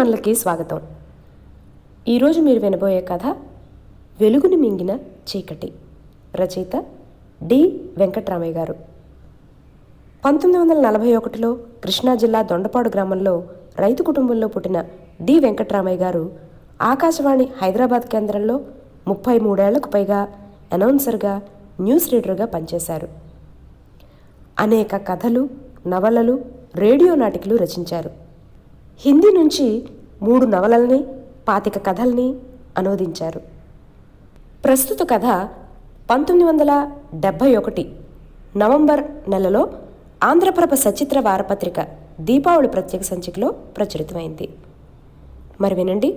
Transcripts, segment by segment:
మనలకి స్వాగతం. ఈరోజు మీరు వినబోయే కథ వెలుగుని మింగిన చీకటి. రచయిత డి. వెంకట్రామయ్య గారు. పంతొమ్మిది వందల నలభై ఒకటిలో కృష్ణా జిల్లా దొండపాడు గ్రామంలో రైతు కుటుంబంలో పుట్టిన డి. వెంకట్రామయ్య గారు ఆకాశవాణి హైదరాబాద్ కేంద్రంలో ముప్పై మూడేళ్ళకు పైగా అనౌన్సర్గా న్యూస్ రీడర్గా పనిచేశారు. అనేక కథలు నవలలు రేడియో నాటికలు రచించారు. హిందీ నుంచి మూడు నవలల్ని పాతిక కథల్ని అనువదించారు. ప్రస్తుత కథ పంతొమ్మిది వందల డెబ్భై ఒకటి నవంబర్ నెలలో ఆంధ్రప్రభ సచిత్ర వారపత్రిక దీపావళి ప్రత్యేక సంచికలో ప్రచురితమైంది. మరి వినండి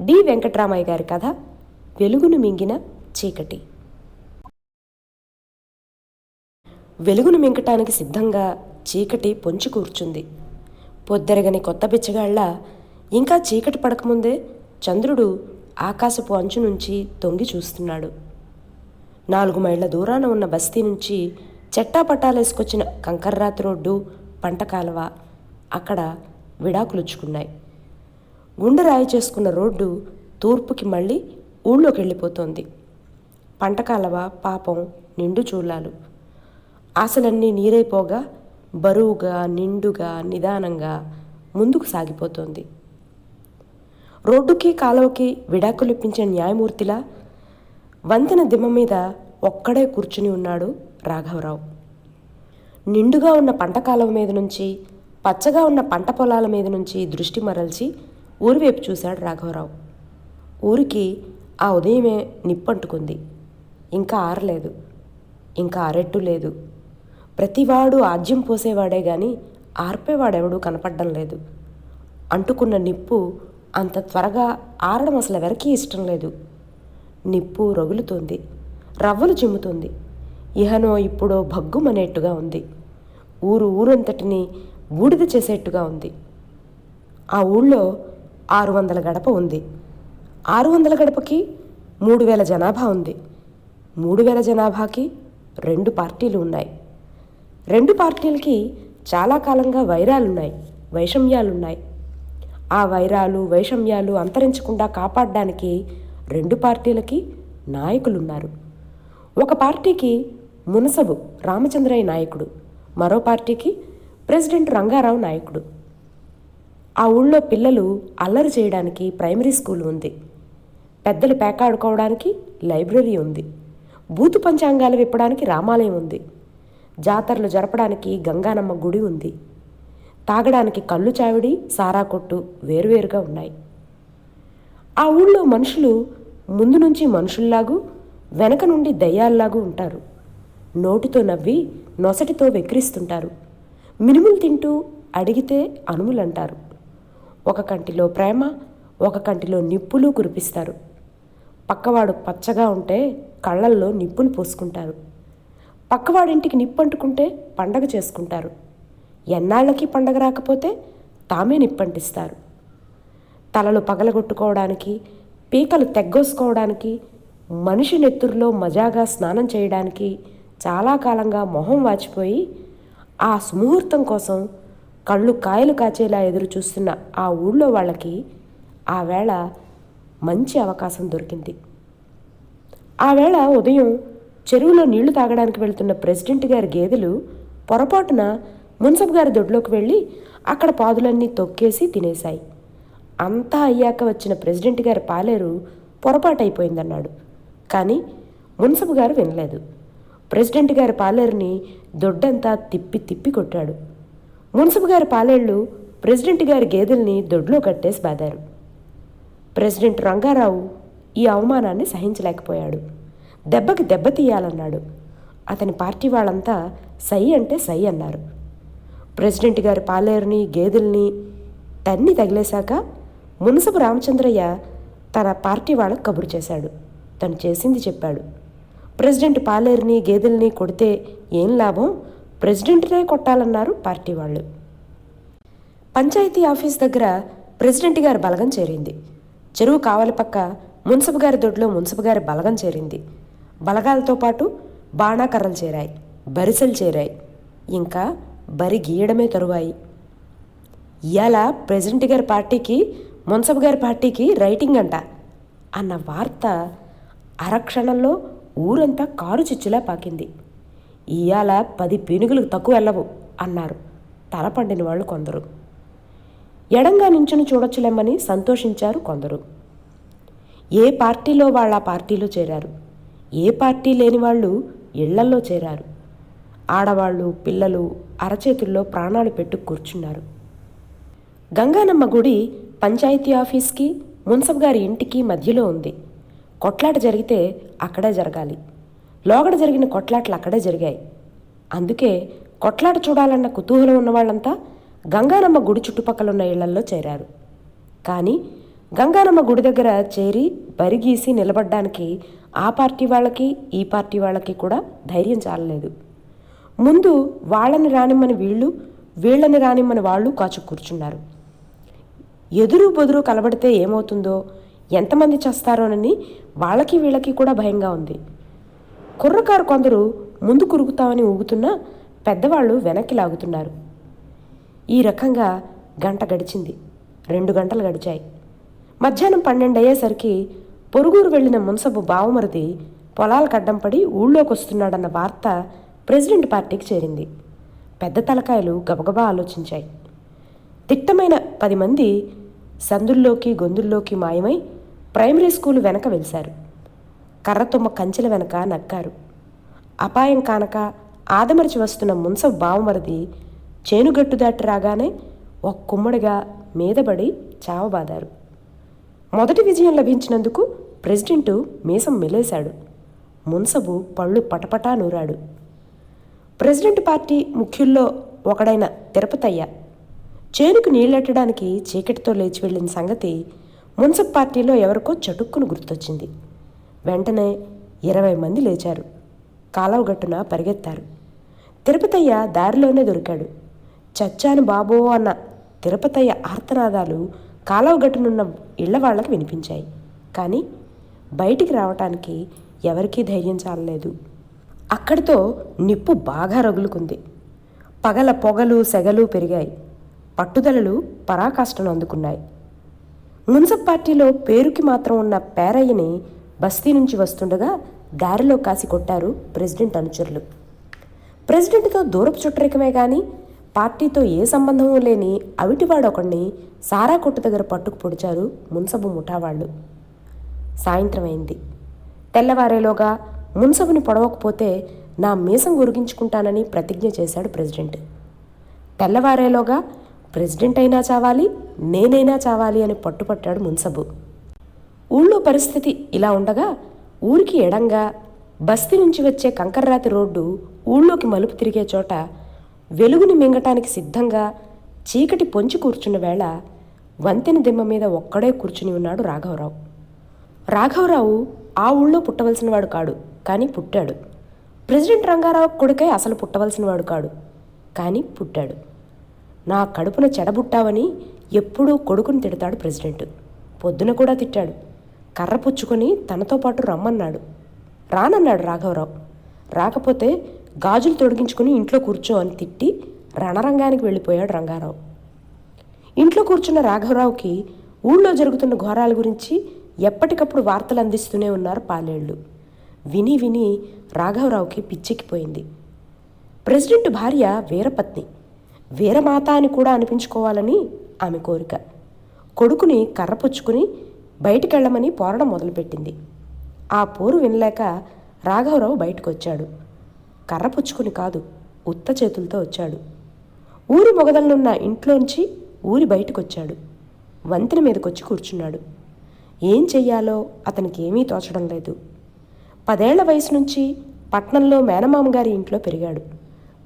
డి. వెంకట్రామయ్య గారి కథ వెలుగును మింగిన చీకటి. వెలుగును మింగటానికి సిద్ధంగా చీకటి పొంచి కూర్చుంది. పొద్దెరగని కొత్త బిచ్చగాళ్ళ ఇంకా చీకటి పడకముందే చంద్రుడు ఆకాశపు అంచు నుంచి తొంగి చూస్తున్నాడు. నాలుగు మైళ్ళ దూరాన ఉన్న బస్తీ నుంచి చెట్టాపట్టాలేసుకొచ్చిన కంకర్రాతి రోడ్డు పంట కాలువ అక్కడ విడాకులుచ్చుకున్నాయి. గుండె రాయి చేసుకున్న రోడ్డు తూర్పుకి మళ్ళీ ఊళ్ళోకి వెళ్ళిపోతోంది పంట కాలవ పాపం నిండు చూలాలు. ఆశలన్నీ నీరైపోగా బరువుగా నిండుగా నిదానంగా ముందుకు సాగిపోతోంది. రోడ్డుకి కాలువకి విడాకులిప్పించిన న్యాయమూర్తిలా వంతెన దిమ్మ మీద ఒక్కడే కూర్చుని ఉన్నాడు రాఘవరావు. నిండుగా ఉన్న పంట కాలువ మీద నుంచి పచ్చగా ఉన్న పంట పొలాల మీద నుంచి దృష్టి మరల్చి ఊరివైపు చూశాడు రాఘవరావు. ఊరికి ఆ ఉదయమే నిప్పంటుకుంది. ఇంకా ఆరలేదు. ఇంకా ఆరెట్టు లేదు. ప్రతివాడు ఆజ్యం పోసేవాడే గాని ఆర్పేవాడెవడూ కనపడడం లేదు. అంటుకున్న నిప్పు అంత త్వరగా ఆరడం అసలు ఎవరికీ ఇష్టం లేదు. నిప్పు రగులుతోంది. రవ్వలు చిమ్ముతుంది. ఇహనో ఇప్పుడో భగ్గుమనేట్టుగా ఉంది. ఊరు ఊరంతటిని బూడిద చేసేట్టుగా ఉంది. ఆ ఊళ్ళో ఆరు వందల గడప ఉంది. ఆరు వందల గడపకి మూడు వేల జనాభా ఉంది. మూడు వేల జనాభాకి రెండు పార్టీలు ఉన్నాయి. రెండు పార్టీలకి చాలా కాలంగా వైరాలున్నాయి వైషమ్యాలున్నాయి. ఆ వైరాలు వైషమ్యాలు అంతరించకుండా కాపాడడానికి రెండు పార్టీలకి నాయకులున్నారు. ఒక పార్టీకి మునసబు రామచంద్రయ్య నాయకుడు మరో పార్టీకి ప్రెసిడెంట్ రంగారావు నాయకుడు. ఆ ఊళ్ళో పిల్లలు అల్లరి చేయడానికి ప్రైమరీ స్కూల్ ఉంది. పెద్దలు పేకాడుకోవడానికి లైబ్రరీ ఉంది. బూతు పంచాంగాలు విప్పడానికి రామాలయం ఉంది. జాతరలు జరపడానికి గంగానమ్మ గుడి ఉంది. తాగడానికి కళ్ళు చావిడి సారా కొట్టు వేరువేరుగా ఉన్నాయి. ఆ ఊళ్ళో మనుషులు ముందు నుంచి మనుషుల్లాగు వెనక నుండి దయ్యాల్లాగూ ఉంటారు. నోటితో నవ్వి నొసటితో వెక్కిరిస్తుంటారు. మినుములు తింటూ అడిగితే అనుములంటారు. ఒక కంటిలో ప్రేమ ఒక కంటిలో నిప్పులు కురిపిస్తారు. పక్కవాడు పచ్చగా ఉంటే కళ్ళల్లో నిప్పులు పోసుకుంటారు. పక్కవాడింటికి నిప్పంటుకుంటే పండగ చేసుకుంటారు. ఎన్నాళ్ళకి పండగ రాకపోతే తామే నిప్పంటిస్తారు. తలలు పగలగొట్టుకోవడానికి పీకలు తెగ్గోసుకోవడానికి మనిషి నెత్తురులో మజాగా స్నానం చేయడానికి చాలా కాలంగా మొహం వాచిపోయి ఆ సుముహూర్తం కోసం కళ్ళు కాయలు కాచేలా ఎదురు చూస్తున్న ఆ ఊళ్ళో వాళ్ళకి ఆ వేళ మంచి అవకాశం దొరికింది. ఆ వేళ ఉదయం చెరువులో నీళ్ళు తాగడానికి వెళ్తున్న ప్రెసిడెంట్ గారి గేదెలు పొరపాటున మున్సబ్ గారి దొడ్లోకి వెళ్ళి అక్కడ పాదులన్నీ తొక్కేసి తినేశాయి. అంతా అయ్యాక వచ్చిన ప్రెసిడెంట్ గారి పాలేరు పొరపాటైపోయిందన్నాడు. కానీ మున్సబ్ గారు వినలేదు. ప్రెసిడెంట్ గారి పాలేరుని దొడ్డంతా తిప్పి తిప్పి కొట్టాడు. మున్సబ్ గారి పాలేళ్ళు ప్రెసిడెంట్ గారి గేదెల్ని దొడ్లో కట్టేసి బాదారు. ప్రెసిడెంట్ రంగారావు ఈ అవమానాన్ని సహించలేకపోయాడు. దెబ్బకి దెబ్బ తీయాలన్నాడు. అతని పార్టీ వాళ్ళంతా సై అంటే సై అన్నారు. ప్రెసిడెంట్ గారి పాలేరుని గేదెల్ని తన్ని తగిలేశాక మునసపు రామచంద్రయ్య తన పార్టీ వాళ్ళకు కబురు చేశాడు. తను చేసింది చెప్పాడు. ప్రెసిడెంట్ పాలేరుని గేదెల్ని కొడితే ఏం లాభం? ప్రెసిడెంట్నే కొట్టాలన్నారు పార్టీ వాళ్ళు. పంచాయతీ ఆఫీస్ దగ్గర ప్రెసిడెంట్ గారి బలగం చేరింది. చెరువు కావలి పక్క మున్సబు గారి దొడ్లో మున్సబు గారి బలగం చేరింది. బలగాలతో పాటు బాణాకర్రలు చేరాయి బరిసెలు చేరాయి. ఇంకా బరి గీయడమే తరువాయి. ఇవాళ ప్రెసిడెంట్ గారి పార్టీకి మున్సబ్ గారి పార్టీకి రైటింగ్ అంట అన్న వార్త అరక్షణంలో ఊరంతా కారు చిచ్చులా పాకింది. ఇవాళ పది పీనుగులకు తక్కువ వెళ్ళవు అన్నారు తల పండిన వాళ్ళు కొందరు. ఎడంగా నించుని చూడొచ్చులేమని సంతోషించారు కొందరు. ఏ పార్టీలో వాళ్ళ పార్టీలో చేరారు? ఏ పార్టీ లేని వాళ్ళు ఇళ్ళల్లో చేరారు. ఆడవాళ్ళు పిల్లలు అరచేతుల్లో ప్రాణాలు పెట్టు కూర్చున్నారు. గంగానమ్మ గుడి పంచాయతీ ఆఫీస్కి మున్సబ్ గారి ఇంటికి మధ్యలో ఉంది. కొట్లాట జరిగితే అక్కడే జరగాలి. లోగడ జరిగిన కొట్లాటలు అక్కడే జరిగాయి. అందుకే కొట్లాట చూడాలన్న కుతూహలం ఉన్న వాళ్ళంతా గంగానమ్మ గుడి చుట్టుపక్కల ఉన్న ఇళ్ళల్లో చేరారు. కానీ గంగానమ్మ గుడి దగ్గర చేరి బరిగీసి నిలబడ్డానికి ఆ పార్టీ వాళ్ళకి ఈ పార్టీ వాళ్ళకి కూడా ధైర్యం చాలలేదు. ముందు వాళ్ళని రానిమ్మని వీళ్ళు వీళ్ళని రానిమ్మని వాళ్ళు కాచు కూర్చున్నారు. ఎదురు బొదురు కలబడితే ఏమవుతుందో ఎంతమంది చేస్తారోనని వాళ్ళకి వీళ్ళకి కూడా భయంగా ఉంది. కుర్రకారు కొందరు ముందు కురుగుతామని ఊగుతున్నా పెద్దవాళ్ళు వెనక్కి లాగుతున్నారు. ఈ రకంగా గంట గడిచింది. రెండు గంటలు గడిచాయి. మధ్యాహ్నం పన్నెండు అయ్యేసరికి పొరుగురు వెళ్ళిన మున్సబు బావమరిది పొలాల అడ్డం పడి ఊళ్ళోకి వస్తున్నాడన్న వార్త ప్రెసిడెంట్ పార్టీకి చేరింది. పెద్ద తలకాయలు గబగబా ఆలోచించాయి. తిట్టమైన పది మంది సందుల్లోకి గొంతుల్లోకి మాయమై ప్రైమరీ స్కూల్ వెనక వెలిశారు. కర్రతుమ్మ కంచెల వెనక నక్కారు అపాయం కానక ఆదమరిచి వస్తున్న మున్సబ్ బావమరిది చేనుగట్టు దాటి రాగానే ఒక కుమ్మడిగా మీదబడి చావబాదారు. మొదటి విజయం లభించినందుకు ప్రెసిడెంటు మీసం మెలేశాడు. మున్సబు పళ్ళు పటపటా నూరాడు. ప్రెసిడెంట్ పార్టీ ముఖ్యుల్లో ఒకడైన తిరుపతయ్య. చేనుకు నీళ్ళెట్టడానికి చీకటితో లేచి వెళ్ళిన సంగతి మున్సబ్ పార్టీలో ఎవరికో చటుక్కును గుర్తొచ్చింది. వెంటనే ఇరవై మంది లేచారు. కాలవగట్టున పరిగెత్తారు. తిరుపతయ్య దారిలోనే దొరికాడు. చచ్చాను బాబో అన్న తిరుపతయ్య ఆర్తనాదాలు కాలవగట్టునున్న ఇళ్ళ వాళ్ళకి వినిపించాయి. కానీ బయటికి రావటానికి ఎవరికీ ధైర్యం చాలలేదు. అక్కడితో నిప్పు బాగా రగులుకుంది. పగల పొగలు సెగలు పెరిగాయి. పట్టుదలలు పరాకాష్ఠను అందుకున్నాయి. మున్సబ్ పార్టీలో పేరుకి మాత్రం ఉన్న పేరయ్యని బస్తీ నుంచి వస్తుండగా దారిలో కాసి కొట్టారు ప్రెసిడెంట్ అనుచరులు. ప్రెసిడెంట్తో దూరపు చుట్టరికమే కానీ పార్టీతో ఏ సంబంధమూ లేని అవిటివాడొకడిని సారా కొట్టు దగ్గర పట్టుకు పొడిచారు మున్సబు ముఠావాళ్ళు. సాయంత్రం అయింది. తెల్లవారేలోగా మున్సబుని పొడవకపోతే నా మీసం గురిగించుకుంటానని ప్రతిజ్ఞ చేశాడు ప్రెసిడెంట్. తెల్లవారేలోగా ప్రెసిడెంట్ అయినా చావాలి నేనైనా చావాలి అని పట్టుపట్టాడు మున్సబు. ఊళ్ళో పరిస్థితి ఇలా ఉండగా ఊరికి ఎడంగా బస్తీ నుంచి వచ్చే కంకర్రాతి రోడ్డు ఊళ్ళోకి మలుపు తిరిగే చోట వెలుగుని మింగటానికి సిద్ధంగా చీకటి పొంచి కూర్చున్న వేళ వంతెన దిమ్మ మీద ఒక్కడే కూర్చుని ఉన్నాడు రాఘవరావు. రాఘవరావు ఆ ఊళ్ళో పుట్టవలసిన వాడు కాడు కానీ పుట్టాడు. ప్రెసిడెంట్ రంగారావు కొడుకై అసలు పుట్టవలసిన వాడు కాడు కానీ పుట్టాడు. నా కడుపున చెడబుట్టావని ఎప్పుడూ కొడుకుని తిడతాడు ప్రెసిడెంట్. పొద్దున కూడా తిట్టాడు. కర్ర పుచ్చుకొని తనతో పాటు రమ్మన్నాడు. రానన్నాడు రాఘవరావు. రాకపోతే గాజులు తొడిగించుకుని ఇంట్లో కూర్చో అని తిట్టి రణరంగానికి వెళ్ళిపోయాడు రంగారావు. ఇంట్లో కూర్చున్న రాఘవరావుకి ఊళ్ళో జరుగుతున్న ఘోరాల గురించి ఎప్పటికప్పుడు వార్తలు అందిస్తూనే ఉన్నారు పాలేళ్ళు. విని విని రాఘవరావుకి పిచ్చెక్కిపోయింది. ప్రెసిడెంట్ భార్య వీరపత్ని. వీరమాత అని కూడా అనిపించుకోవాలని ఆమె కోరిక. కొడుకుని కర్రపుచ్చుకుని బయటికెళ్ళమని పోరడం మొదలుపెట్టింది. ఆ పోరు వినలేక రాఘవరావు బయటకు వచ్చాడు కర్రపుచ్చుకుని కాదు ఉత్త చేతులతో వచ్చాడు. ఊరి మొగదలనున్న ఇంట్లోంచి ఊరి బయటకొచ్చాడు. వంతెన మీదకొచ్చి కూర్చున్నాడు. ఏం చెయ్యాలో అతనికి ఏమీ తోచడం లేదు. పదేళ్ళ వయసు నుంచి పట్నంలో మేనమామ గారి ఇంట్లో పెరిగాడు.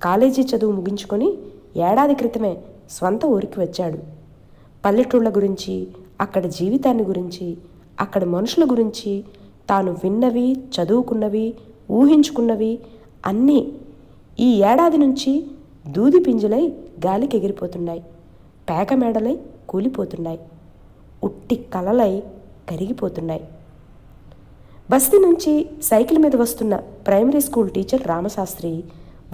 కాలేజీ చదువు ముగించుకొని ఏడాది క్రితమే స్వంత ఊరికి వచ్చాడు. పల్లెటూళ్ళ గురించి అక్కడ జీవితాన్ని గురించి అక్కడ మనుషుల గురించి తాను విన్నవి చదువుకున్నవి ఊహించుకున్నవి అన్నీ ఈ ఏడాది నుంచి దూది పింజలై గాలికి ఎగిరిపోతున్నాయి. పేక మేడలై కూలిపోతున్నాయి. ఉట్టి కలలై కరిగిపోతున్నాయి. బస్తీ నుంచి సైకిల్ మీద వస్తున్న ప్రైమరీ స్కూల్ టీచర్ రామశాస్త్రి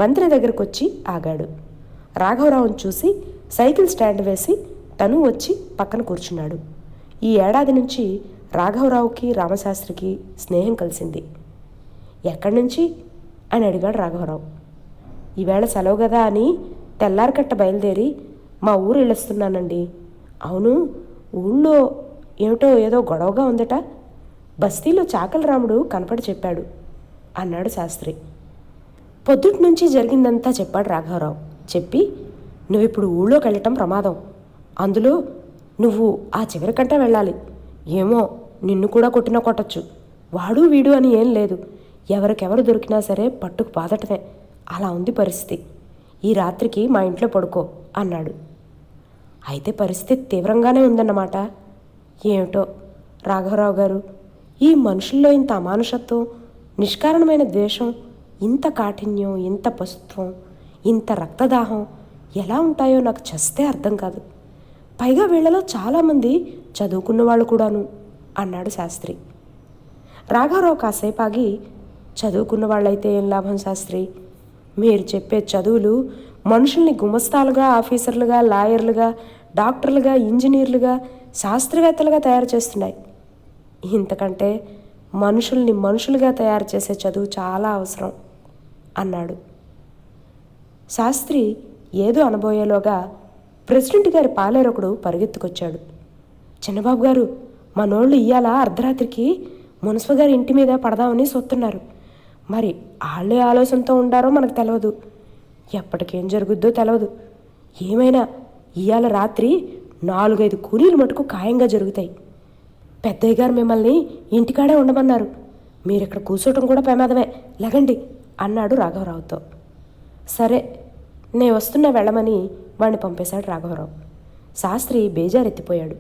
వంతెన దగ్గరకు వచ్చి ఆగాడు. రాఘవరావును చూసి సైకిల్ స్టాండ్ వేసి తను వచ్చి పక్కన కూర్చున్నాడు. ఈ ఏడాది నుంచి రాఘవరావుకి రామశాస్త్రికి స్నేహం కలిసింది. ఎక్కడి నుంచి? అని అడిగాడు రాఘవరావు. ఈవేళ సెలవు కదా అని తెల్లారికట్ట బయలుదేరి మా ఊరు వెళ్ళొస్తున్నానండి. అవును ఊళ్ళో ఏమిటో ఏదో గొడవగా ఉందట. బస్తీలో చాకలరాముడు కనపడి చెప్పాడు. అన్నాడు శాస్త్రి. పొద్దుటి నుంచి జరిగిందంతా చెప్పాడు రాఘవరావు. చెప్పి నువ్వు ఇప్పుడు ఊళ్ళోకి వెళ్ళటం ప్రమాదం. అందులో నువ్వు ఆ చివరికంటే వెళ్ళాలి. ఏమో నిన్ను కూడా కొట్టినా కొట్టచ్చు. వాడు వీడు అని ఏం లేదు. ఎవరికెవరు దొరికినా సరే పట్టుకు బాధటమే. అలా ఉంది పరిస్థితి. ఈ రాత్రికి మా ఇంట్లో పడుకో అన్నాడు. అయితే పరిస్థితి తీవ్రంగానే ఉందన్నమాట. ఏమిటో? రాఘవరావు గారు ఈ మనుషుల్లో ఇంత అమానుషత్వం నిష్కారణమైన ద్వేషం ఇంత కాఠిన్యం ఇంత పశుత్వం ఇంత రక్తదాహం ఎలా ఉంటాయో నాకు చస్తే అర్థం కాదు. పైగా వీళ్ళలో చాలామంది చదువుకున్న వాళ్ళు కూడాను అన్నాడు శాస్త్రి. రాఘవరావు కాసేపు ఆగి చదువుకున్న వాళ్ళైతే ఏం లాభం శాస్త్రి? మీరు చెప్పే చదువులు మనుషుల్ని గుమస్తాలుగా ఆఫీసర్లుగా లాయర్లుగా డాక్టర్లుగా ఇంజనీర్లుగా శాస్త్రవేత్తలుగా తయారు చేస్తున్నాయి. ఇంతకంటే మనుషుల్ని మనుషులుగా తయారు చేసే చదువు చాలా అవసరం అన్నాడు. శాస్త్రి ఏదో అనబోయేలోగా ప్రెసిడెంట్ గారి పాలేరొకడు పరిగెత్తుకొచ్చాడు. చిన్నబాబు గారు మనోళ్ళు ఇయ్యాల అర్ధరాత్రికి? మున్సిపల్ గారి ఇంటి మీద పడదామని సొత్తున్నారు. మరి వాళ్ళే ఆలోచనతో ఉండారో మనకు తెలియదు ఎప్పటికేం జరుగుద్దో తెలియదు ఏమైనా ఇవాళ రాత్రి నాలుగైదు కూలీలు మటుకు ఖాయంగా జరుగుతాయి. పెద్దయ్య గారు మిమ్మల్ని ఇంటికాడే ఉండమన్నారు. మీరు ఇక్కడ కూర్చోవటం కూడా ప్రమాదమే. లెగండి అన్నాడు రాఘవరావుతో. సరే నే వస్తున్నా వెళ్ళమని వాణ్ణి పంపేశాడు రాఘవరావు. శాస్త్రి బేజారెత్తిపోయాడు.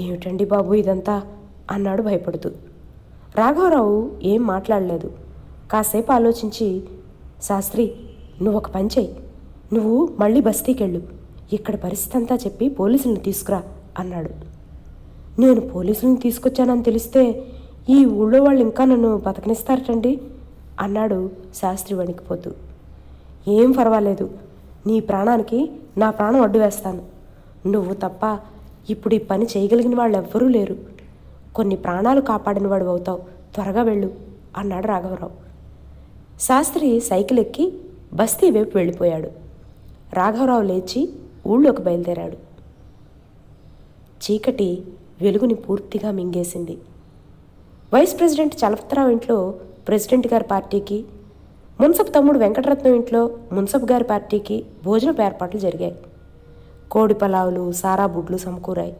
ఏమిటండి బాబు ఇదంతా? అన్నాడు భయపడుతూ. రాఘవరావు ఏం మాట్లాడలేదు. కాసేపు ఆలోచించి శాస్త్రి నువ్వు ఒక పని చెయ్యి. నువ్వు మళ్ళీ బస్తీకెళ్ళు. ఇక్కడ పరిస్థితి అంతా చెప్పి పోలీసుల్ని తీసుకురా అన్నాడు. నేను పోలీసులను తీసుకొచ్చానని తెలిస్తే ఈ ఊళ్ళో వాళ్ళు ఇంకా నన్ను బతకనిస్తారటండి అన్నాడు శాస్త్రి వణికిపోతూ. ఏం పర్వాలేదు నీ ప్రాణానికి నా ప్రాణం అడ్డు వేస్తాను. నువ్వు తప్ప ఇప్పుడు ఈ పని చేయగలిగిన వాళ్ళు ఎవ్వరూ లేరు. కొన్ని ప్రాణాలు కాపాడిన వాడు అవుతావు త్వరగా వెళ్ళు అన్నాడు రాఘవరావు. శాస్త్రి సైకిల్ ఎక్కి బస్తీ వైపు వెళ్ళిపోయాడు. రాఘవరావు లేచి ఊళ్ళోకి బయలుదేరాడు. చీకటి వెలుగుని పూర్తిగా మింగేసింది. వైస్ ప్రెసిడెంట్ చలపతిరావు ఇంట్లో ప్రెసిడెంట్ గారి పార్టీకి మున్సపు తమ్ముడు వెంకటరత్నం ఇంట్లో మున్సపు గారి పార్టీకి భోజనపు ఏర్పాట్లు జరిగాయి. కోడి పలావులు సారా బుడ్లు సమకూరాయి.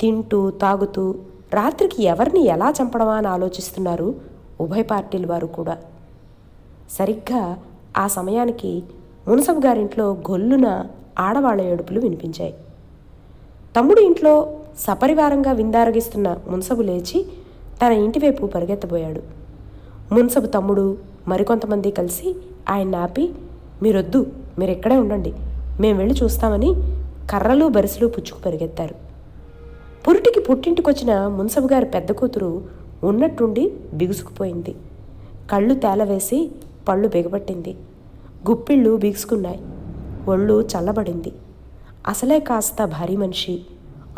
తింటూ తాగుతూ రాత్రికి ఎవరిని ఎలా చంపడమా అని ఆలోచిస్తున్నారు ఉభయ పార్టీల వారు కూడా. సరిగ్గా ఆ సమయానికి మున్సబ్ గారింట్లో గొల్లున ఆడవాళ్ళ ఏడుపులు వినిపించాయి. తమ్ముడు ఇంట్లో సపరివారంగా విందారగిస్తున్న మున్సబు లేచి తన ఇంటివైపు పరిగెత్తబోయాడు. మున్సబు తమ్ముడు మరికొంతమంది కలిసి ఆయన ఆపి మీరొద్దు మీరు ఇక్కడే ఉండండి మేము వెళ్ళి చూస్తామని కర్రలు బరిసెలు పుచ్చుకు పరిగెత్తారు. పురిటికి పుట్టింటికొచ్చిన మున్సబు గారి పెద్ద కూతురు ఉన్నట్టుండి బిగుసుకుపోయింది. కళ్ళు తేలవేసి పళ్ళు బిగబట్టింది గుప్పిళ్ళు బిగుసుకున్నాయి. ఒళ్ళు చల్లబడింది. అసలే కాస్త భారీ మనిషి.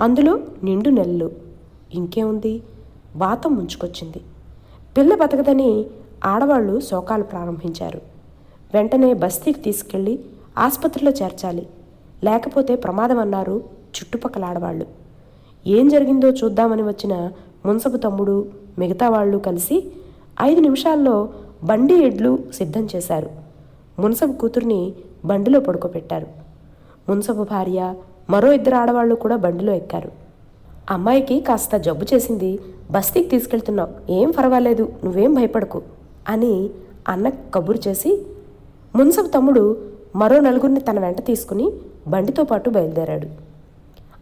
అందులో నిండు నెల్లు. ఇంకేముంది వాతం ముంచుకొచ్చింది. పిల్ల బతకదని ఆడవాళ్ళు శోకాలు ప్రారంభించారు. వెంటనే బస్తీకి తీసుకెళ్ళి ఆసుపత్రిలో చేర్చాలి. లేకపోతే ప్రమాదం అన్నారు చుట్టుపక్కల ఆడవాళ్ళు. ఏం జరిగిందో చూద్దామని వచ్చిన మున్సపు తమ్ముడు మిగతా వాళ్ళు కలిసి ఐదు నిమిషాల్లో బండి ఎడ్లు సిద్ధం చేశారు. మున్సపు కూతుర్ని బండిలో పడుకోబెట్టారు. మున్సపు భార్య మరో ఇద్దరు ఆడవాళ్ళు కూడా బండిలో ఎక్కారు. అమ్మాయికి కాస్త జబ్బు చేసింది బస్తీకి తీసుకెళ్తున్నావు ఏం పర్వాలేదు నువ్వేం భయపడకు అని అన్న కబురు చేసి మున్సపు తమ్ముడు మరో నలుగురిని తన వెంట తీసుకుని బండితో పాటు బయలుదేరాడు.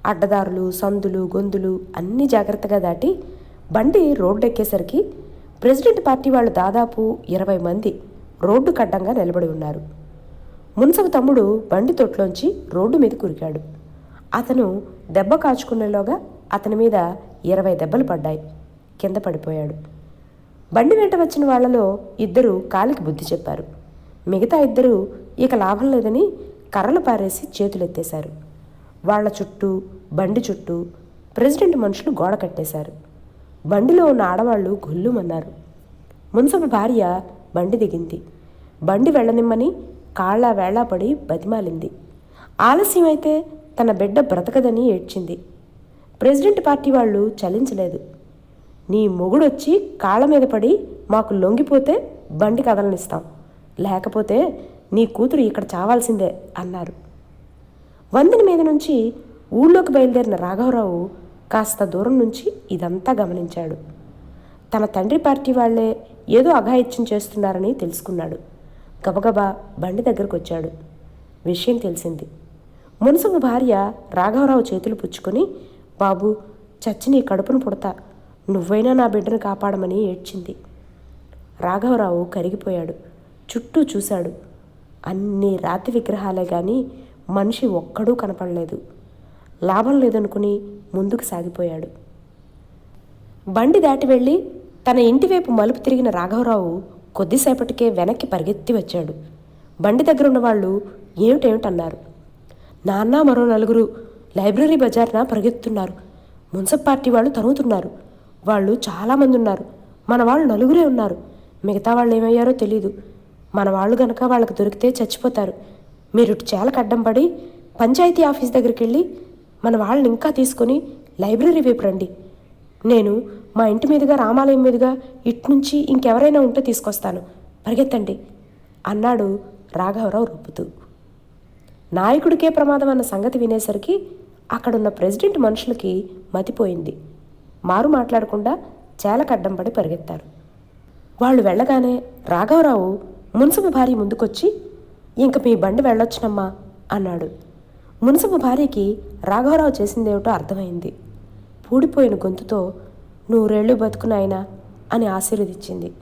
అడ్డదారులు సందులు గొంతులు అన్నీ జాగ్రత్తగా దాటి బండి రోడ్డు ఎక్కేసరికి ప్రెసిడెంట్ పార్టీ వాళ్ళు దాదాపు ఇరవై మంది రోడ్డు కడ్డంగా నిలబడి ఉన్నారు. మున్సబు తమ్ముడు బండి తొట్లోంచి రోడ్డు మీద కురికాడు. అతను దెబ్బ కాచుకునేలోగా అతని మీద ఇరవై దెబ్బలు పడ్డాయి. కింద పడిపోయాడు. బండి వెంట వచ్చిన వాళ్ళలో ఇద్దరు కాలికి బుద్ధి చెప్పారు. మిగతా ఇద్దరు ఇక లాభం లేదని కర్రలు పారేసి చేతులెత్తేశారు. వాళ్ళ చుట్టూ బండి చుట్టూ ప్రెసిడెంట్ మనుషులు గోడ కట్టేశారు. బండిలో ఉన్న ఆడవాళ్ళు గొల్లుమన్నారు. మున్సబు భార్య బండి దిగింది. బండి వెళ్ళనిమ్మని కాళ్ళ వేళ పడి బతిమాలింది. ఆలస్యమైతే తన బిడ్డ బ్రతకదని ఏడ్చింది. ప్రెసిడెంట్ పార్టీ వాళ్ళు చలించలేదు. నీ మొగుడొచ్చి కాళ్ళ మీద పడి మాకు లొంగిపోతే బండి కదలనిస్తాం. లేకపోతే నీ కూతురు ఇక్కడ చావాల్సిందే అన్నారు. వందిని మీద నుంచి ఊళ్ళోకి బయలుదేరిన రాఘవరావు కాస్త దూరం నుంచి ఇదంతా గమనించాడు. తన తండ్రి పార్టీ వాళ్ళే ఏదో అఘాయిత్యం చేస్తున్నారని తెలుసుకున్నాడు. గబగబా బండి దగ్గరకు వచ్చాడు విషయం తెలిసింది. మున్సబు భార్య రాఘవరావు చేతులు పుచ్చుకొని బాబు చచ్చి నీ కడుపును పుడతా. నువ్వైనా నా బిడ్డను కాపాడమని ఏడ్చింది రాఘవరావు కరిగిపోయాడు. చుట్టూ చూశాడు. అన్ని రాతి విగ్రహాలే గాని మనిషి ఒక్కడూ కనపడలేదు. లాభం లేదనుకుని ముందుకు సాగిపోయాడు. బండి దాటి వెళ్ళి తన ఇంటివైపు మలుపు తిరిగిన రాఘవరావు కొద్దిసేపటికే వెనక్కి పరిగెత్తి వచ్చాడు. బండి దగ్గర ఉన్న వాళ్ళు ఏమిటేమిటన్నారు? నాన్న మరో నలుగురు లైబ్రరీ బజార్న పరిగెత్తున్నారు. మున్సబ్ పార్టీ వాళ్ళు తరుగుతున్నారు వాళ్ళు చాలామంది ఉన్నారు మన వాళ్ళు నలుగురే ఉన్నారు. మిగతా వాళ్ళు ఏమయ్యారో తెలీదు. మన వాళ్ళు గనక వాళ్ళకి దొరికితే చచ్చిపోతారు. మీరు ఇటు చేలకు అడ్డం పడి పంచాయతీ ఆఫీస్ దగ్గరికి వెళ్ళి మన వాళ్ళని ఇంకా తీసుకొని లైబ్రరీ వైపు రండి. నేను మా ఇంటి మీదుగా రామాలయం మీదుగా ఇటు నుంచి ఇంకెవరైనా ఉంటే తీసుకొస్తాను. పరిగెత్తండి. అన్నాడు రాఘవరావు రొప్పుతూ నాయకుడికే ప్రమాదం అన్న సంగతి వినేసరికి అక్కడున్న ప్రెసిడెంట్ మనుషులకి మతిపోయింది. మారు మాట్లాడకుండా చేలకడ్డం పడి పరిగెత్తారు. వాళ్ళు వెళ్ళగానే రాఘవరావు మున్సబు భార్య ముందుకొచ్చి ఇంక మీ బండి వెళ్ళొచ్చునమ్మా అన్నాడు. మున్సబు భార్యకి రాఘవరావు చేసిందేమిటో అర్థమైంది. పూడిపోయిన గొంతుతో నూరేళ్ళు బతుకునాయనా అని ఆశీర్వదించింది.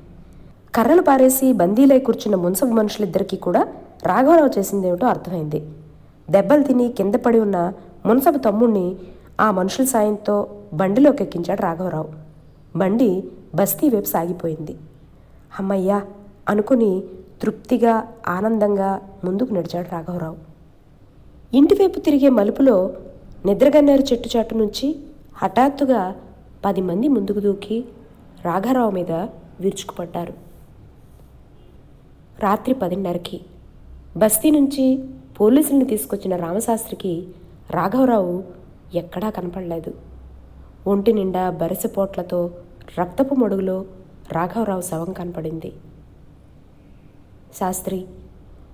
కర్రలు పారేసి బందీలై కూర్చున్న మున్సబు మనుషులిద్దరికీ కూడా రాఘవరావు చేసిందేమిటో అర్థమైంది. దెబ్బలు తిని కింద పడి ఉన్న మున్సబు తమ్ముణ్ణి ఆ మనుషుల సాయంతో బండిలోకి ఎక్కించాడు రాఘవరావు. బండి బస్తీ వైపు సాగిపోయింది. అమ్మయ్యా! అనుకుని తృప్తిగా ఆనందంగా ముందుకు నడిచాడు రాఘవరావు. ఇంటివైపు తిరిగే మలుపులో నిద్రగన్నేరు చెట్టు చాటు నుంచి హఠాత్తుగా పది మంది ముందుకు దూకి రాఘారావు మీద విరుచుకుపడ్డారు. రాత్రి పదిన్నరకి బస్తీ నుంచి పోలీసుల్ని తీసుకొచ్చిన రామశాస్త్రికి రాఘవరావు ఎక్కడా కనపడలేదు. ఒంటి నిండా బరిసెపోట్లతో రక్తపు మడుగులో రాఘవరావు శవం కనపడింది. శాస్త్రి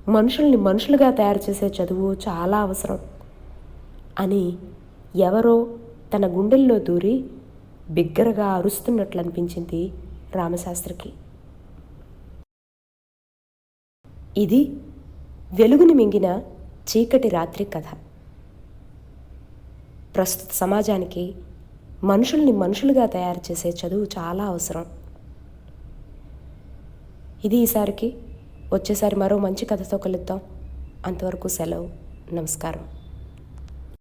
మనుషుల్ని మనుషులుగా తయారు చేసే చదువు చాలా అవసరం అని ఎవరో తన గుండెల్లో దూరి బిగ్గరగా అరుస్తున్నట్లు అనిపించింది రామశాస్త్రికి. ఇది వెలుగుని మింగిన చీకటి రాత్రి కథ. ప్రస్తుత సమాజానికి మనుషుల్ని మనుషులుగా తయారు చేసే చదువు చాలా అవసరం. ఇది ఈసారికి వచ్చేసారి మరో మంచి కథతో కలుద్దాం. అంతవరకు సెలవు. నమస్కారం.